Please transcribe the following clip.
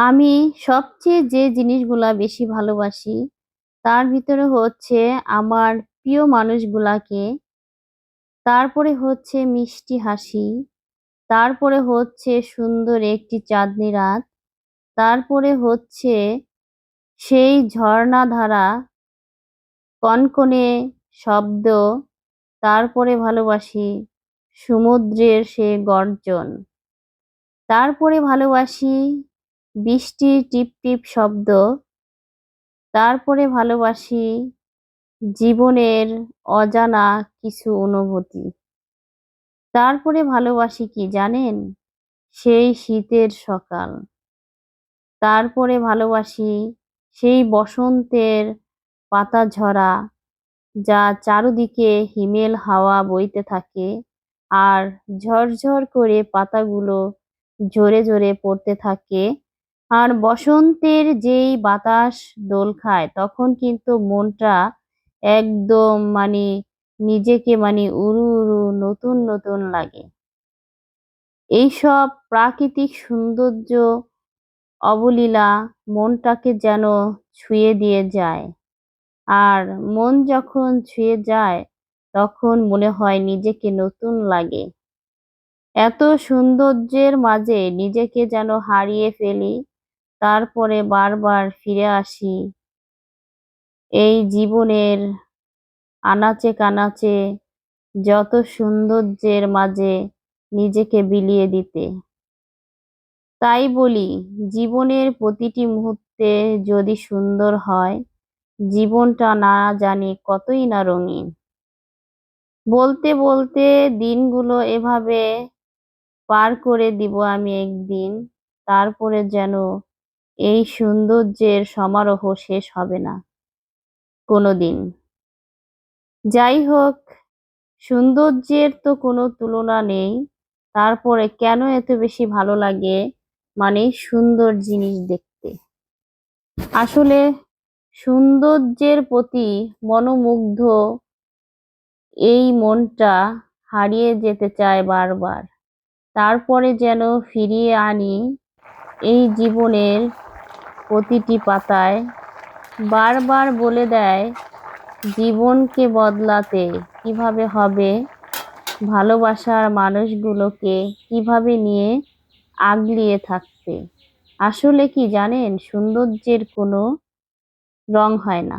আমি সবচেয়ে যে জিনিসগুলা বেশি ভালোবাসি, তার ভিতরে হচ্ছে আমার প্রিয় মানুষগুলাকে, তারপরে হচ্ছে মিষ্টি হাসি, তারপরে হচ্ছে সুন্দর একটি চাঁদনি রাত, তারপরে হচ্ছে সেই ঝর্ণাধারা কনকনে শব্দ, তারপরে ভালোবাসি সমুদ্রের সে গর্জন, তারপরে ভালোবাসি বৃষ্টির টিপ টিপ শব্দ। তারপরে ভালোবাসি জীবনের অজানা কিছু অনুভূতি। তারপরে ভালোবাসি কি জানেন? সেই শীতের সকাল। তারপরে ভালোবাসি সেই বসন্তের পাতা ঝরা, যা চারদিকে হিমেল হাওয়া বইতে থাকে আর ঝরঝর করে পাতাগুলো ঝরে ঝরে পড়তে থাকে। আর বসন্তের যেই বাতাস দোল খায়, তখন কিন্তু মনটা একদম মানে নিজেকে মানে উড়ু উড়ু, নতুন নতুন লাগে। এইসব প্রাকৃতিক সৌন্দর্য অবলীলা মনটাকে যেন ছুঁয়ে দিয়ে যায়। আর মন যখন ছুঁয়ে যায়, তখন মনে হয় নিজেকে নতুন লাগে। এত সৌন্দর্যের মাঝে নিজেকে যেন হারিয়ে ফেলি তারপরে বারবার ফিরে আসি। এই জীবনের আনাচে কানাচে যত সৌন্দর্যের মাঝে নিজেকে বিলিয়ে দিতে। তাই বলি, জীবনের প্রতিটি মুহূর্তে যদি সুন্দর হয়, জীবনটা না জানি কতই না রঙিন। বলতে বলতে দিনগুলো এভাবে পার করে দিব আমি একদিন, তারপরে যেন এই সৌন্দর্যের সমারোহ শেষ হবে না। কোনো দিন যাই হোক, সৌন্দর্যের তো কোনো তুলনা নেই, তারপরে কেন এত বেশি ভালো লাগে মানে সুন্দর জিনিস দেখতে? আসলে সৌন্দর্যের প্রতি মনোমুগ্ধ এই মনটা হারিয়ে যেতে চায় বারবার। তারপরে যেন ফিরিয়ে আনি এই জীবনের প্রতিটি পাতায় বারবার বলে দেয়, জীবনকে বদলাতে কীভাবে হবে? ভালোবাসার মানুষগুলোকে কীভাবে নিয়ে আগলিয়ে থাকতে? আসলে কি জানেন? সৌন্দর্যের কোনো রং হয় না।